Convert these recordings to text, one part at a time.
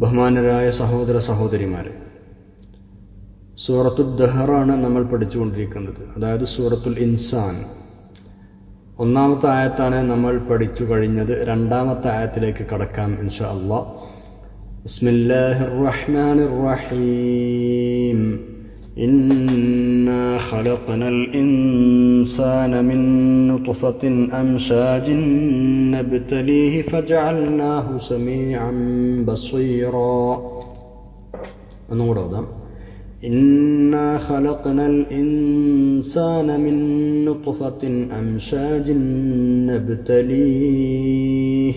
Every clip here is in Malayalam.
ബഹുമാനരായ സഹോദര സഹോദരിമാരെ സൂറത്തുൽ ദഹറാണ് നമ്മൾ പഠിച്ചുകൊണ്ടിരിക്കുന്നത്. അതായത് സൂറത്തുൽ ഇൻസാൻ. ഒന്നാമത്തെ ആയത്താണ് നമ്മൾ പഠിച്ചു കഴിഞ്ഞത്. രണ്ടാമത്തെ ആയത്തിലേക്ക് കടക്കാം ഇൻഷാ അള്ളാഹ് ബിസ്മില്ലാഹിർ റഹ്മാനിർ റഹീം. إنا خلقنا الإنسان من نطفة أمشاج نبتليه فجعلناه سميعا بصيرا. نور إنا خلقنا الإنسان من نطفة أمشاج نبتليه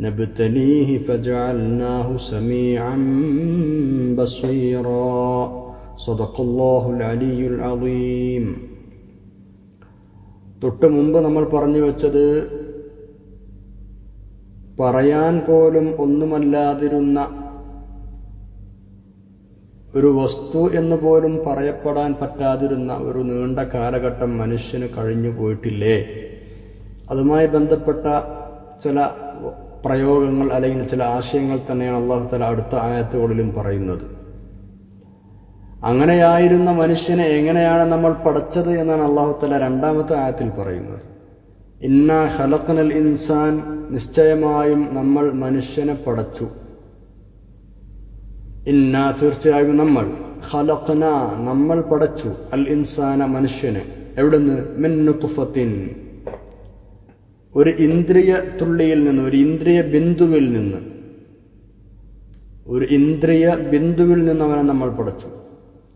نبتليه فجعلناه سميعا بصيرا. സദഖ് അള്ളാഹുൽ അലിയുൽ അലീം. തൊട്ട് മുമ്പ് നമ്മൾ പറഞ്ഞു വെച്ചത് പറയാൻ പോലും ഒന്നുമല്ലാതിരുന്ന ഒരു വസ്തു എന്ന് പോലും പറയപ്പെടാൻ പറ്റാതിരുന്ന ഒരു നീണ്ട കാലഘട്ടം മനുഷ്യന് കഴിഞ്ഞു പോയിട്ടില്ലേ? അതുമായി ബന്ധപ്പെട്ട ചില പ്രയോഗങ്ങൾ അല്ലെങ്കിൽ ചില ആശയങ്ങൾ തന്നെയാണ് അള്ളാഹു തല അടുത്ത ആയത്തുകളിലും പറയുന്നത്. അങ്ങനെയായിരുന്ന മനുഷ്യനെ എങ്ങനെയാണ് നമ്മൾ പടച്ചത് എന്നാണ് അള്ളാഹു തല രണ്ടാമത്തെ ആയത്തിൽ പറയുന്നത്. ഇന്ന ഹലക്കനൽ ഇൻസാൻ നിശ്ചയമായും നമ്മൾ മനുഷ്യനെ പടച്ചു ഇന്ന തീർച്ചയായും നമ്മൾ ഹലക്കന നമ്മൾ പടച്ചു അൽ ഇൻസാന മനുഷ്യനെ. എവിടുന്ന്? മിന്നുത്തുഫത്തിൻ ഒരു ഇന്ദ്രിയ തുള്ളിയിൽ നിന്ന് ഒരു ഇന്ദ്രിയ ബിന്ദുവിൽ നിന്ന്. ഒരു ഇന്ദ്രിയ ബിന്ദുവിൽ നിന്ന് അവനെ നമ്മൾ പടച്ചു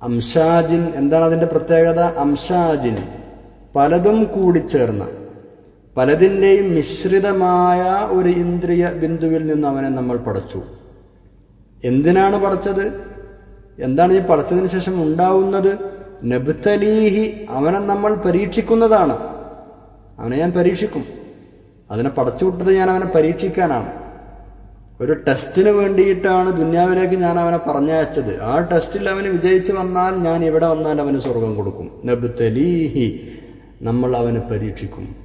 അംഷാജിൻ എന്താണ് അതിന്റെ പ്രത്യേകത? അംഷാജിൻ പലതും കൂടിച്ചേർന്ന പലതിന്റെയും മിശ്രിതമായ ഒരു ഇന്ദ്രിയ ബിന്ദുവിൽ നിന്ന് അവനെ നമ്മൾ പടച്ചു. എന്തിനാണ് പടച്ചത്? എന്താണ് ഈ പടച്ചതിന് ശേഷം ഉണ്ടാവുന്നത്? നബ്തലീഹി അവനെ നമ്മൾ പരീക്ഷിക്കുന്നതാണ്. അവനെ ഞാൻ പരീക്ഷിക്കും. അതിനെ പടച്ചു വിട്ടത് ഞാൻ അവനെ പരീക്ഷിക്കാനാണ്. ഒരു ടെസ്റ്റിന് വേണ്ടിയിട്ടാണ് ദുന്യാവിലേക്ക് ഞാൻ അവനെ പറഞ്ഞയച്ചത്. ആ ടെസ്റ്റിൽ അവന് വിജയിച്ചു വന്നാൽ ഞാൻ ഇവിടെ വന്നാൽ അവന് സ്വർഗം കൊടുക്കും. നബ്തലീഹി നമ്മൾ അവനെ പരീക്ഷിക്കും.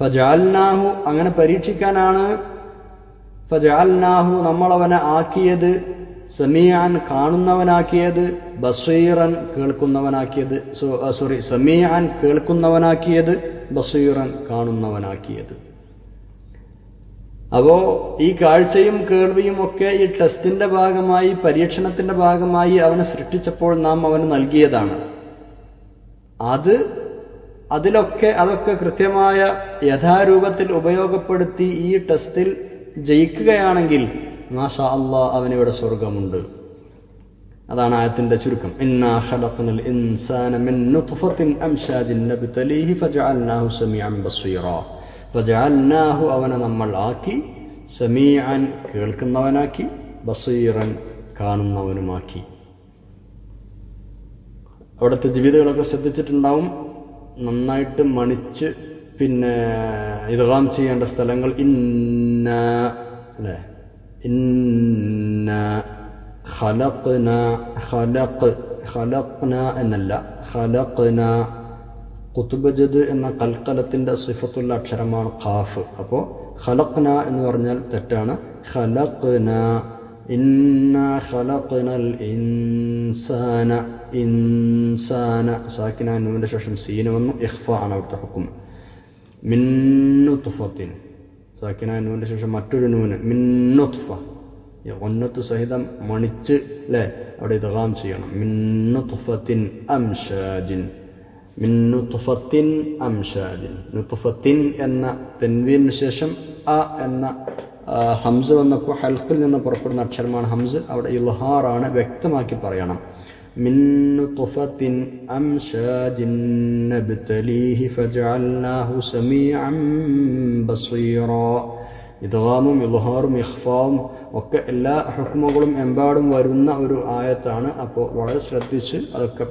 ഫജാൽനാഹു അങ്ങനെ പരീക്ഷിക്കാനാണ് ഫജാൽനാഹു നമ്മളവനെ ആക്കിയത് സമിയാൻ കാണുന്നവനാക്കിയത് ബസീറൻ കേൾക്കുന്നവനാക്കിയത് സോറി സമിയാൻ കേൾക്കുന്നവനാക്കിയത് ബസീറൻ കാണുന്നവനാക്കിയത്. അപ്പോ ഈ കാഴ്ചയും കേൾവിയും ഒക്കെ ഈ ടെസ്റ്റിന്റെ ഭാഗമായി പരീക്ഷണത്തിന്റെ ഭാഗമായി അവനെ സൃഷ്ടിച്ചപ്പോൾ നാം അവന് നൽകിയതാണ്. അത് അതിലൊക്കെ അതൊക്കെ കൃത്യമായ യഥാരൂപത്തിൽ ഉപയോഗപ്പെടുത്തി ഈ ടെസ്റ്റിൽ ജയിക്കുകയാണെങ്കിൽ മാഷാ അള്ളാ അവനിവിടെ സ്വർഗമുണ്ട് അതാണ് ആയത്തിന്റെ ചുരുക്കം. ഇന്നാ അവനെ നമ്മൾ ആക്കി സമീഅൻ കേൾക്കുന്നവനാക്കി ബസീറൻ കാണുന്നവനുമാക്കി. അവിടുത്തെ ജീവിതങ്ങളൊക്കെ ശ്രദ്ധിച്ചിട്ടുണ്ടാവും. നന്നായിട്ട് മണിച്ച് പിന്നെ ഇതകാം ചെയ്യേണ്ട സ്ഥലങ്ങൾ ഇന്ന അല്ലേ? ഇന്ന ഖലഖ്ന ഖലഖ് ഖലഖ്ന എന്നല്ല ഖലഖ്ന കുത്തുബജദ് എന്ന കൽക്കലത്തിന്റെ സിഫത്തുള്ള അക്ഷരമാണ് ഖാഫ്. അപ്പോൾ ഖലഖ്ന എന്ന് പറഞ്ഞാൽ തെറ്റാണ്. ഖലഖ്ന ഇന്ന ഖലഖ്നൽ ഇൻസാന ഇൻസാന. സാക്കിന നൂവിന്റെ ശേഷം സീന് വന്നു. ഇഹ്ഫ ആണ് അവിടുത്തെ ഹുക്കും. മിന്നുത്തുഫത്തിൻ സാക്കിന നൂവിന്റെ ശേഷം മറ്റൊരു നൂന്. മിന്നുത്തുഫ ഒന്നത്ത് സഹിതം മണിച്ച് അല്ലേ അവിടെ ഇതാം ചെയ്യണം. മിന്നുത്ത്ഫത്തിൻ തുഫത്തിൻ അംഷാജിൻ മിന്നു തുഫത്തിൻ അംഷാജിൻ നുത്തുഫത്തിൻ എന്ന തെൻവീനു ശേഷം അ എന്ന ഹംസ് വന്നപ്പോൾ ഹൽക്കിൽ നിന്ന് പുറപ്പെടുന്ന അക്ഷരമാണ് ഹംസ്. അവിടെ ഇൽഹാറാണ് വ്യക്തമാക്കി പറയണം. മിന്നു തുഫത്തിൻ സമീഅൻ ഇൽഹാറും ഇഖ്ഫാവും ഒക്കെ എല്ലാ ഹുക്മുകളും എമ്പാടും വരുന്ന ഒരു ആയത്താണ്. അപ്പോൾ വളരെ ശ്രദ്ധിച്ച് അതൊക്കെ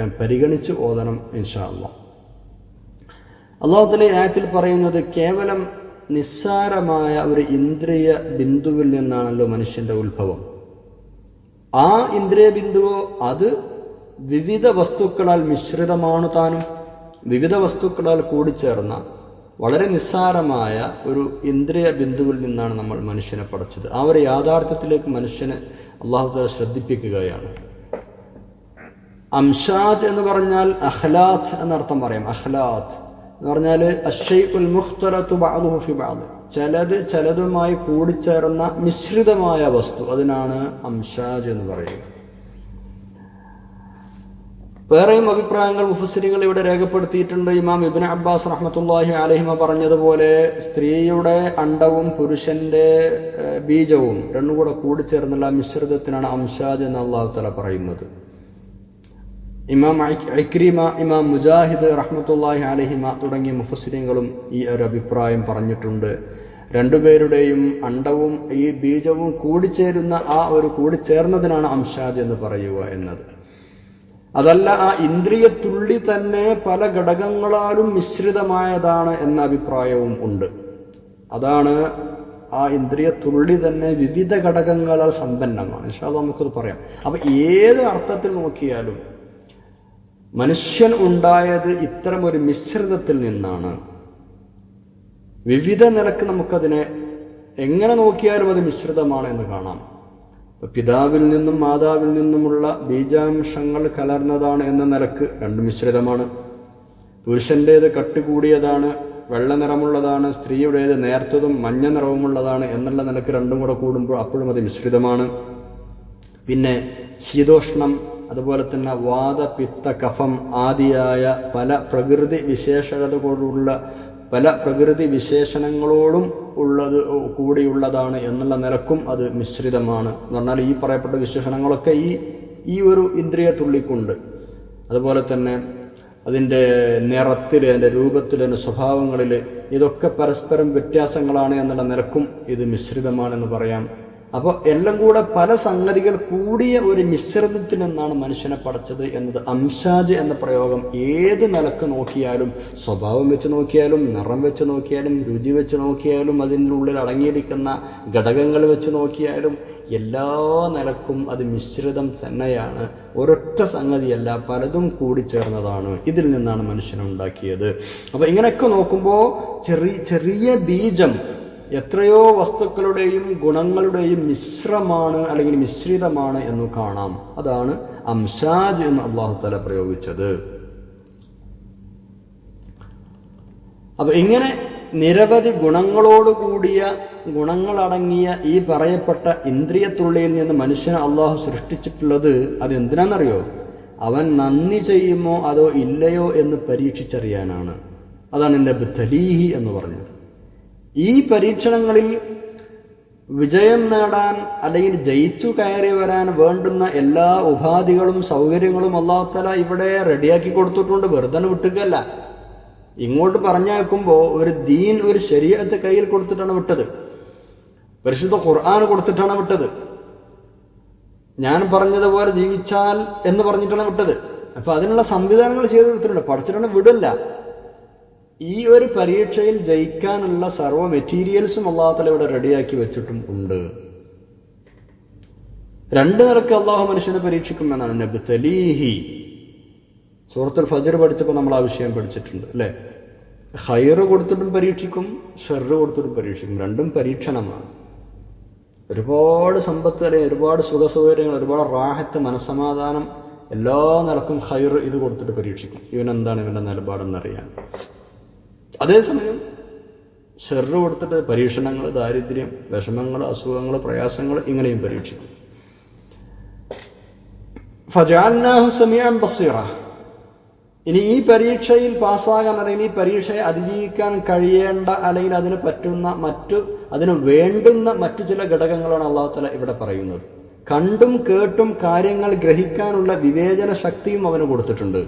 പരിഗണിച്ച് ഓതണം ഇൻഷാ അള്ളാഹ് അള്ളാഹുത്തല ആയത്തിൽ പറയുന്നത് കേവലം നിസ്സാരമായ ഒരു ഇന്ദ്രിയ ബിന്ദുവിൽ നിന്നാണല്ലോ മനുഷ്യന്റെ ഉത്ഭവം. ആ ഇന്ദ്രിയ ബിന്ദുവോ അത് വിവിധ വസ്തുക്കളാൽ മിശ്രിതമാണ് താനും വിവിധ വസ്തുക്കളാൽ കൂടിച്ചേർന്ന വളരെ നിസ്സാരമായ ഒരു ഇന്ദ്രിയ ബിന്ദുവിൽ നിന്നാണ് നമ്മൾ മനുഷ്യനെ പഠിച്ചത് ആ ഒരു യാഥാർത്ഥ്യത്തിലേക്ക് മനുഷ്യനെ അള്ളാഹുദ ശ്രദ്ധിപ്പിക്കുകയാണ്. അംഷാജ് എന്ന് പറഞ്ഞാൽ അഹ്ലാത്ത് എന്നർത്ഥം പറയാം. അഹ്ലാത്ത് എന്ന് പറഞ്ഞാൽ അഷൈഉൽ മുഖ്തലത്തു ബഅദുഹു ബാദ് ചിലത് ചിലതുമായി കൂടിച്ചേർന്ന മിശ്രിതമായ വസ്തു. അതിനാണ് അംഷാജ് എന്ന് പറയുക. വേറെയും അഭിപ്രായങ്ങൾ മുഫസ്സിരികൾ ഇവിടെ രേഖപ്പെടുത്തിയിട്ടുണ്ട്. ഇമാം ഇബിൻ അബ്ബാസ് റഹ്മത്തുല്ലാഹി അലഹിമ പറഞ്ഞതുപോലെ സ്ത്രീയുടെ അണ്ടവും പുരുഷന്റെ ബീജവും രണ്ടും കൂടെ കൂടിച്ചേർന്നുള്ള മിശ്രിതത്തിനാണ് അംഷാജ് എന്ന് അള്ളാഹു തല പറയുന്നത്. ഇമാം ഇക്രീമ ഇമാം മുജാഹിദ് റഹ്മത്തുല്ലാഹി അലഹിമ തുടങ്ങിയ മുഫസിലിങ്ങളും ഈ ഒരു അഭിപ്രായം പറഞ്ഞിട്ടുണ്ട്. രണ്ടുപേരുടെയും അണ്ടവും ഈ ബീജവും കൂടിച്ചേരുന്ന ആ ഒരു കൂടിച്ചേർന്നതിനാണ് അംഷാദ് എന്ന് പറയുക എന്നത്. അതല്ല ആ ഇന്ദ്രിയ തുള്ളി തന്നെ പല ഘടകങ്ങളാലും മിശ്രിതമായതാണ് എന്ന അഭിപ്രായവും ഉണ്ട്. അതാണ് ആ ഇന്ദ്രിയ തുള്ളി തന്നെ വിവിധ ഘടകങ്ങളാൽ സമ്പന്നമാണ്. അത് നമുക്കത് പറയാം. അപ്പം ഏത് അർത്ഥത്തിൽ നോക്കിയാലും മനുഷ്യൻ ഉണ്ടായത് ഇത്തരം ഒരു മിശ്രിതത്തിൽ നിന്നാണ്. വിവിധ നിലയ്ക്ക് നമുക്കതിനെ എങ്ങനെ നോക്കിയാലും അത് മിശ്രിതമാണ് എന്ന് കാണാം. പിതാവിൽ നിന്നും മാതാവിൽ നിന്നുമുള്ള ബീജാംശങ്ങൾ കലർന്നതാണ് എന്ന നിലയ്ക്ക് രണ്ട് മിശ്രിതമാണ്. പുരുഷന്റേത് കട്ടുകൂടിയതാണ് വെള്ള നിറമുള്ളതാണ് സ്ത്രീയുടേത് നേർത്തതും മഞ്ഞ നിറവുമുള്ളതാണ് എന്നുള്ള നിലയ്ക്ക് രണ്ടും കൂടെ കൂടുമ്പോൾ അപ്പോഴും അത് മിശ്രിതമാണ്. പിന്നെ ശീതോഷ്ണം അതുപോലെ തന്നെ വാദ പിത്ത കഫം ആദിയായ പല പ്രകൃതി വിശേഷതകളുള്ള പല പ്രകൃതി വിശേഷണങ്ങളോടും ഉള്ളത് കൂടിയുള്ളതാണ് എന്നുള്ള നിലക്കും അത് മിശ്രിതമാണ്. എന്ന് പറഞ്ഞാൽ ഈ പറയപ്പെട്ട വിശേഷണങ്ങളൊക്കെ ഈ ഈ ഒരു ഇന്ദ്രിയ തുള്ളിക്കുണ്ട്. അതുപോലെ തന്നെ അതിന്റെ നിറത്തിൽ അതിന്റെ രൂപത്തിൽ അതിന്റെ സ്വഭാവങ്ങളിൽ ഇതൊക്കെ പരസ്പരം വ്യത്യാസങ്ങളാണ് എന്നുള്ള നിലക്കും ഇത് മിശ്രിതമാണെന്ന് പറയാം. അപ്പോൾ എല്ലാം കൂടെ പല സംഗതികൾ കൂടിയ ഒരു മിശ്രിതത്തിൽ നിന്നാണ് മനുഷ്യനെ പഠിച്ചത് എന്നത് അംശാജ് എന്ന പ്രയോഗം ഏത് നിലയ്ക്ക് നോക്കിയാലും സ്വഭാവം വെച്ച് നോക്കിയാലും നിറം വെച്ച് നോക്കിയാലും രുചി വെച്ച് നോക്കിയാലും അതിന്റെ ഉള്ളിൽ അടങ്ങിയിരിക്കുന്ന ഘടകങ്ങൾ വെച്ച് നോക്കിയാലും എല്ലാ നിലക്കും അത് മിശ്രിതം തന്നെയാണ്. ഒരൊറ്റ സംഗതിയല്ല പലതും കൂടി ചേർന്നതാണ്. ഇതിൽ നിന്നാണ് മനുഷ്യനെ ഉണ്ടാക്കിയത്. അപ്പോൾ ഇങ്ങനെയൊക്കെ നോക്കുമ്പോൾ ചെറിയ ചെറിയ ബീജം എത്രയോ വസ്തുക്കളുടെയും ഗുണങ്ങളുടെയും മിശ്രമാണ് അല്ലെങ്കിൽ മിശ്രിതമാണ് എന്ന് കാണാം. അതാണ് അംഷാജ് എന്ന് അള്ളാഹു തല പ്രയോഗിച്ചത്. അപ്പൊ ഇങ്ങനെ നിരവധി ഗുണങ്ങളോടുകൂടിയ ഗുണങ്ങളടങ്ങിയ ഈ പറയപ്പെട്ട ഇന്ദ്രിയത്തുള്ളിയിൽ നിന്ന് മനുഷ്യനെ അള്ളാഹു സൃഷ്ടിച്ചിട്ടുള്ളത് അതെന്തിനാണെന്നറിയോ? അവൻ നന്ദി ചെയ്യുമോ അതോ ഇല്ലയോ എന്ന് പരീക്ഷിച്ചറിയാനാണ്. അതാണ് എന്റെ ബുദ്ധലീഹി എന്ന് പറഞ്ഞത്. ഈ പരീക്ഷണങ്ങളിൽ വിജയം നേടാൻ അല്ലെങ്കിൽ ജയിച്ചു കയറി വരാൻ വേണ്ടുന്ന എല്ലാ ഉപാധികളും സൗകര്യങ്ങളും അള്ളാഹുത്തല ഇവിടെ റെഡിയാക്കി കൊടുത്തിട്ടുണ്ട്. വെറുതെ വിട്ടുകയല്ല. ഇങ്ങോട്ട് പറഞ്ഞേക്കുമ്പോൾ ഒരു ദീൻ ഒരു ശരീരത്തെ കയ്യിൽ കൊടുത്തിട്ടാണ് വിട്ടത്. പരിശുദ്ധ ഖുർആൻ കൊടുത്തിട്ടാണ് വിട്ടത്. ഞാൻ പറഞ്ഞതുപോലെ ജീവിച്ചാൽ എന്ന് പറഞ്ഞിട്ടാണ് വിട്ടത്. അപ്പൊ അതിനുള്ള സംവിധാനങ്ങൾ ചെയ്ത് കൊടുത്തിട്ടുണ്ട്. പഠിച്ചിട്ടാണ് വിടില്ല. ഈ ഒരു പരീക്ഷയിൽ ജയിക്കാനുള്ള സർവ മെറ്റീരിയൽസും അള്ളാഹത്തല ഇവിടെ റെഡിയാക്കി വെച്ചിട്ടും ഉണ്ട്. രണ്ട് നിലയ്ക്ക് അള്ളാഹു മനുഷ്യനെ പരീക്ഷിക്കുമെന്നാണ് നബ് തലീഹി. സൂറത്തുൽ ഫജർ പഠിച്ചപ്പോൾ നമ്മൾ ആ വിഷയം പഠിച്ചിട്ടുണ്ട് അല്ലേ? ഹയർ കൊടുത്തിട്ടും പരീക്ഷിക്കും ഷെറ് കൊടുത്തിട്ടും പരീക്ഷിക്കും. രണ്ടും പരീക്ഷണമാണ്. ഒരുപാട് സമ്പത്ത് അല്ലെങ്കിൽ ഒരുപാട് സുഖസൗകര്യങ്ങൾ ഒരുപാട് റാഹത്ത് മനസമാധാനം എല്ലാ നിലക്കും ഹയർ ഇത് കൊടുത്തിട്ട് പരീക്ഷിക്കും. ഇവനെന്താണ് ഇവന്റെ നിലപാടെന്നറിയാൻ? അതേസമയം ഷെറ് കൊടുത്തിട്ട് പരീക്ഷണങ്ങൾ ദാരിദ്ര്യം വിഷമങ്ങൾ അസുഖങ്ങൾ പ്രയാസങ്ങൾ ഇങ്ങനെയും പരീക്ഷിക്കും. ഫജാൽനാഹു സമീഅൻ ബസീറ. ഇനി ഈ പരീക്ഷയിൽ പാസ്സാകാൻ അല്ലെങ്കിൽ ഈ പരീക്ഷയെ അതിജീവിക്കാൻ കഴിയേണ്ട അല്ലെങ്കിൽ അതിന് പറ്റുന്ന മറ്റു അതിന് വേണ്ടുന്ന മറ്റു ചില ഘടകങ്ങളാണ് അള്ളാഹു തല ഇവിടെ പറയുന്നത്. കണ്ടും കേട്ടും കാര്യങ്ങൾ ഗ്രഹിക്കാനുള്ള വിവേചന ശക്തിയും അവന് കൊടുത്തിട്ടുണ്ട്.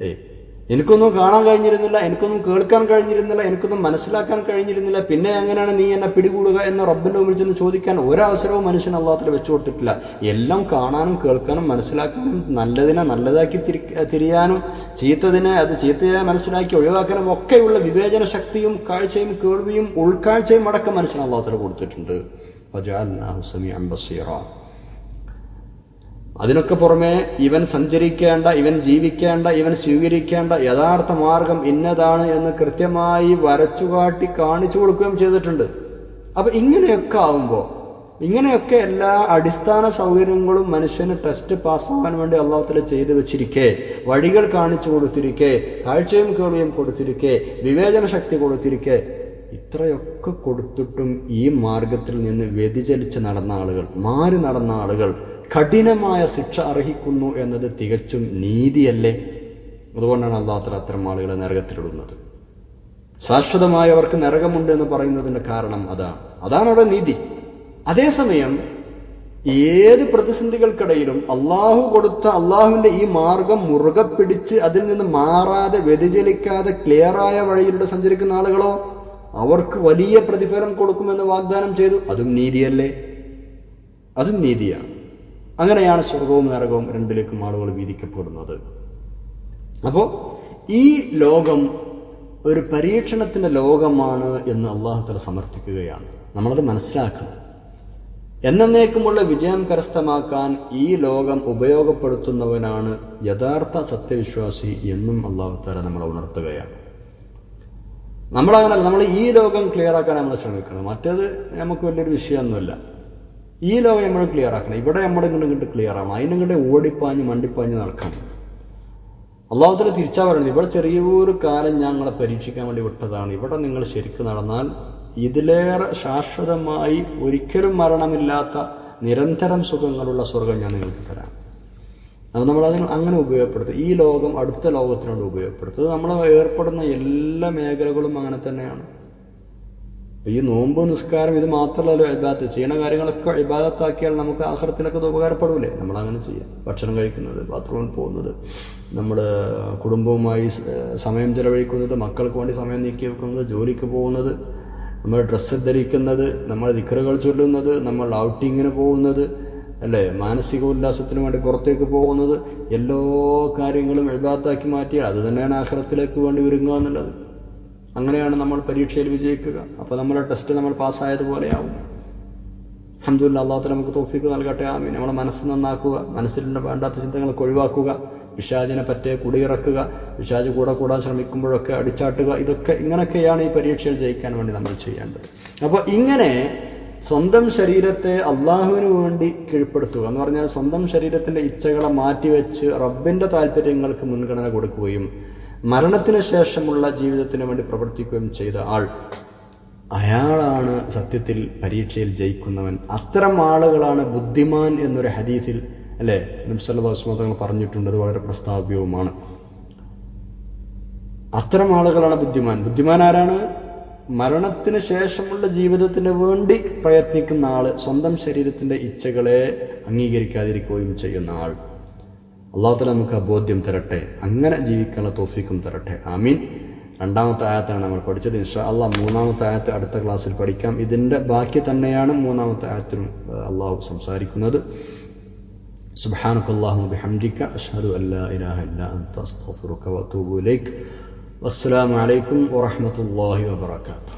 ഏയ് എനിക്കൊന്നും കാണാൻ കഴിഞ്ഞിരുന്നില്ല എനിക്കൊന്നും കേൾക്കാൻ കഴിഞ്ഞിരുന്നില്ല എനിക്കൊന്നും മനസ്സിലാക്കാൻ കഴിഞ്ഞിരുന്നില്ല. പിന്നെ എങ്ങനെയാണ് നീ എന്നെ പിടികൂടുക എന്ന് റബ്ബിന്റെ മുമ്പിൽ ചെന്ന് ചോദിക്കാൻ ഒരവസരവും മനുഷ്യൻ അള്ളാഹത്തിൽ വെച്ചു കൊടുത്തിട്ടില്ല. എല്ലാം കാണാനും കേൾക്കാനും മനസ്സിലാക്കാനും നല്ലതിനെ നല്ലതാക്കി തിരി തിരിയാനും ചീത്തതിനെ അത് ചീത്തയായി മനസ്സിലാക്കി ഒഴിവാക്കാനും ഒക്കെയുള്ള വിവേചന ശക്തിയും കാഴ്ചയും കേൾവിയും ഉൾക്കാഴ്ചയും അടക്കം മനുഷ്യൻ അള്ളാഹത്തിൽ കൊടുത്തിട്ടുണ്ട്. ബസീറ. അതിനൊക്കെ പുറമെ ഇവൻ സഞ്ചരിക്കേണ്ട ഇവൻ ജീവിക്കേണ്ട ഇവൻ സ്വീകരിക്കേണ്ട യഥാർത്ഥ മാർഗം ഇന്നതാണ് എന്ന് കൃത്യമായി വരച്ചുകാട്ടി കാണിച്ചു കൊടുക്കുകയും ചെയ്തിട്ടുണ്ട്. അപ്പൊ ഇങ്ങനെയൊക്കെ ആവുമ്പോൾ ഇങ്ങനെയൊക്കെ എല്ലാ അടിസ്ഥാന സൗകര്യങ്ങളും മനുഷ്യന് ടെസ്റ്റ് പാസ്സാവാൻ വേണ്ടി അള്ളാഹത്തിൽ ചെയ്തു വെച്ചിരിക്കെ വഴികൾ കാണിച്ചു കൊടുത്തിരിക്കെ കാഴ്ചയും കേൾവിയും കൊടുത്തിരിക്കെ വിവേചന ശക്തി കൊടുത്തിരിക്കെ ഇത്രയൊക്കെ കൊടുത്തിട്ടും ഈ മാർഗത്തിൽ നിന്ന് വ്യതിചലിച്ച് നടന്ന ആളുകൾ മാറി നടന്ന ആളുകൾ കഠിനമായ ശിക്ഷ അർഹിക്കുന്നു എന്നത് തികച്ചും നീതിയല്ലേ? അതുകൊണ്ടാണ് അള്ളാഹത്തല അത്തരം ആളുകളെ നരകത്തിലിടുന്നത്. ശാശ്വതമായവർക്ക് നരകമുണ്ട് എന്ന് പറയുന്നതിന്റെ കാരണം അതാണ്. അതാണ് അവിടെ നീതി. അതേസമയം ഏത് പ്രതിസന്ധികൾക്കിടയിലും അള്ളാഹു കൊടുത്ത അള്ളാഹുവിന്റെ ഈ മാർഗം മുറുകെ പിടിച്ച് അതിൽ നിന്ന് മാറാതെ വ്യതിചലിക്കാതെ ക്ലിയറായ വഴിയിലൂടെ സഞ്ചരിക്കുന്ന ആളുകളോ അവർക്ക് വലിയ പ്രതിഫലം കൊടുക്കുമെന്ന് വാഗ്ദാനം ചെയ്തു. അതും നീതിയല്ലേ? അതും നീതിയാണ്. അങ്ങനെയാണ് സ്വർഗവും നരകവും രണ്ടിലേക്കും ആളുകൾ വീതിക്കപ്പെടുന്നത്. അപ്പോൾ ഈ ലോകം ഒരു പരീക്ഷണത്തിന്റെ ലോകമാണ് എന്ന് അള്ളാഹുത്തല സമർത്ഥിക്കുകയാണ്. നമ്മളത് മനസ്സിലാക്കണം. എന്നേക്കുമുള്ള വിജയം കരസ്ഥമാക്കാൻ ഈ ലോകം ഉപയോഗപ്പെടുത്തുന്നവനാണ് യഥാർത്ഥ സത്യവിശ്വാസി എന്നും അള്ളാഹുത്തല നമ്മളെ ഉണർത്തുകയാണ്. നമ്മളങ്ങനല്ല നമ്മൾ ഈ ലോകം ക്ലിയർ ആക്കാൻ നമ്മൾ ശ്രമിക്കണം. മറ്റേത് നമുക്ക് വലിയൊരു വിഷയമൊന്നുമില്ല. ഈ ലോകം നമ്മൾ ക്ലിയർ ആക്കണം. ഇവിടെ നമ്മുടെ ഇങ്ങോട്ട് ഇങ്ങോട്ട് ക്ലിയർ ആവണം. അതിനും ഇങ്ങോട്ട് ഓടിപ്പാഞ്ഞ് മണ്ടിപ്പാഞ്ഞ് നടക്കണം. അള്ളാഹുത്തല തിരിച്ചാ പറയുന്നത് ഇവിടെ ചെറിയൊരു കാലം ഞങ്ങളെ പരീക്ഷിക്കാൻ വേണ്ടി വിട്ടതാണ്. ഇവിടെ നിങ്ങൾ ശരിക്കും നടന്നാൽ ഇതിലേറെ ശാശ്വതമായി ഒരിക്കലും മരണമില്ലാത്ത നിരന്തരം സുഖങ്ങളുള്ള സ്വർഗം ഞാൻ നിങ്ങൾക്ക് തരാം. അത് നമ്മൾ അതിന് അങ്ങനെ ഉപയോഗപ്പെടുത്തും. ഈ ലോകം അടുത്ത ലോകത്തിനോട് ഉപയോഗപ്പെടുത്തും. നമ്മൾ ഏർപ്പെടുന്ന എല്ലാ മേഖലകളും അങ്ങനെ തന്നെയാണ്. ഈ നോമ്പ് നിസ്കാരം ഇത് മാത്രമല്ലല്ലോ ഇബാദത്ത്. ചെയ്യണ കാര്യങ്ങളൊക്കെ ഇബാദത്താക്കിയാൽ നമുക്ക് ആഹ്റത്തിലൊക്കെ അത് ഉപകാരപ്പെടൂലേ? നമ്മളങ്ങനെ ചെയ്യാം. ഭക്ഷണം കഴിക്കുന്നത് ബാത്റൂമിൽ പോകുന്നത് നമ്മൾ കുടുംബവുമായി സമയം ചിലവഴിക്കുന്നത് മക്കൾക്ക് വേണ്ടി സമയം നീക്കി വെക്കുന്നത് ജോലിക്ക് പോകുന്നത് നമ്മൾ ഡ്രസ്സ് ധരിക്കുന്നത് നമ്മൾ ദിക്കറുകൾ ചൊല്ലുന്നത് നമ്മൾ ഔട്ടിങ്ങിന് പോകുന്നത് അല്ലേ? മാനസിക ഉല്ലാസത്തിന് വേണ്ടി പുറത്തേക്ക് പോകുന്നത് എല്ലാ കാര്യങ്ങളും എഴുതാത്താക്കി മാറ്റിയാൽ അത് തന്നെയാണ് ആഹ്റത്തിലേക്ക് വേണ്ടി ഒരുങ്ങുക എന്നുള്ളത്. അങ്ങനെയാണ് നമ്മൾ പരീക്ഷയിൽ വിജയിക്കുക. അപ്പോൾ നമ്മുടെ ടെസ്റ്റ് നമ്മൾ പാസ്സായതുപോലെയാവും. അഹമ്മദില്ല അള്ളാഹു നമുക്ക് തോഫിക്ക് നൽകട്ടെ. ആമി നമ്മുടെ മനസ്സ് നന്നാക്കുക മനസ്സിലുള്ള വേണ്ടാത്ത ചിന്തകളൊക്കെ ഒഴിവാക്കുക പിശാചിനെ പറ്റേ കുടിയിറക്കുക പിശാജ് കൂടെ കൂടാൻ ശ്രമിക്കുമ്പോഴൊക്കെ അടിച്ചാട്ടുക ഇതൊക്കെ ഇങ്ങനെയൊക്കെയാണ് ഈ പരീക്ഷയിൽ ജയിക്കാൻ വേണ്ടി നമ്മൾ ചെയ്യേണ്ടത്. അപ്പോൾ ഇങ്ങനെ സ്വന്തം ശരീരത്തെ അള്ളാഹുവിന് വേണ്ടി കീഴ്പ്പെടുത്തുക എന്ന് പറഞ്ഞാൽ സ്വന്തം ശരീരത്തിന്റെ ഇച്ഛകളെ മാറ്റിവെച്ച് റബ്ബിന്റെ താല്പര്യങ്ങൾക്ക് മുൻഗണന കൊടുക്കുകയും മരണത്തിന് ശേഷമുള്ള ജീവിതത്തിന് വേണ്ടി പ്രവർത്തിക്കുകയും ചെയ്ത ആൾ അയാളാണ് സത്യത്തിൽ പരീക്ഷയിൽ ജയിക്കുന്നവൻ. അത്തരം ആളുകളാണ് ബുദ്ധിമാൻ എന്നൊരു ഹദീസിൽ അല്ലേ നബ്സല്ലാസ്മതങ്ങൾ പറഞ്ഞിട്ടുണ്ട്. അത് വളരെ പ്രസ്താവ്യവുമാണ്. അത്തരം ആളുകളാണ് ബുദ്ധിമാൻ. ബുദ്ധിമാൻ ആരാണ്? മരണത്തിന് ശേഷമുള്ള ജീവിതത്തിന് വേണ്ടി പ്രയത്നിക്കുന്ന ആൾ സ്വന്തം ശരീരത്തിന്റെ ഇച്ഛകളെ അംഗീകരിക്കാതിരിക്കുകയും ചെയ്യുന്ന ആൾ. അള്ളാഹുത്തല നമുക്ക് ആ ബോധ്യം തരട്ടെ അങ്ങനെ ജീവിക്കാനുള്ള തോഫിക്കും തരട്ടെ ആമീൻ രണ്ടാമത്തെ ആയത്താണ് നമ്മൾ പഠിച്ചത് ഇൻഷാ അള്ളാഹ് മൂന്നാമത്തെ ആയത്ത് അടുത്ത ക്ലാസ്സിൽ പഠിക്കാം ഇതിൻ്റെ ബാക്കി തന്നെയാണ് മൂന്നാമത്തെ ആയത്തിലും അള്ളാഹു സംസാരിക്കുന്നത് سبحانك اللهم وبحمدك أشهد أن لا إله إلا أنت أستغفرك وأتوب إليك والسلام عليكم ورحمة الله وبركاته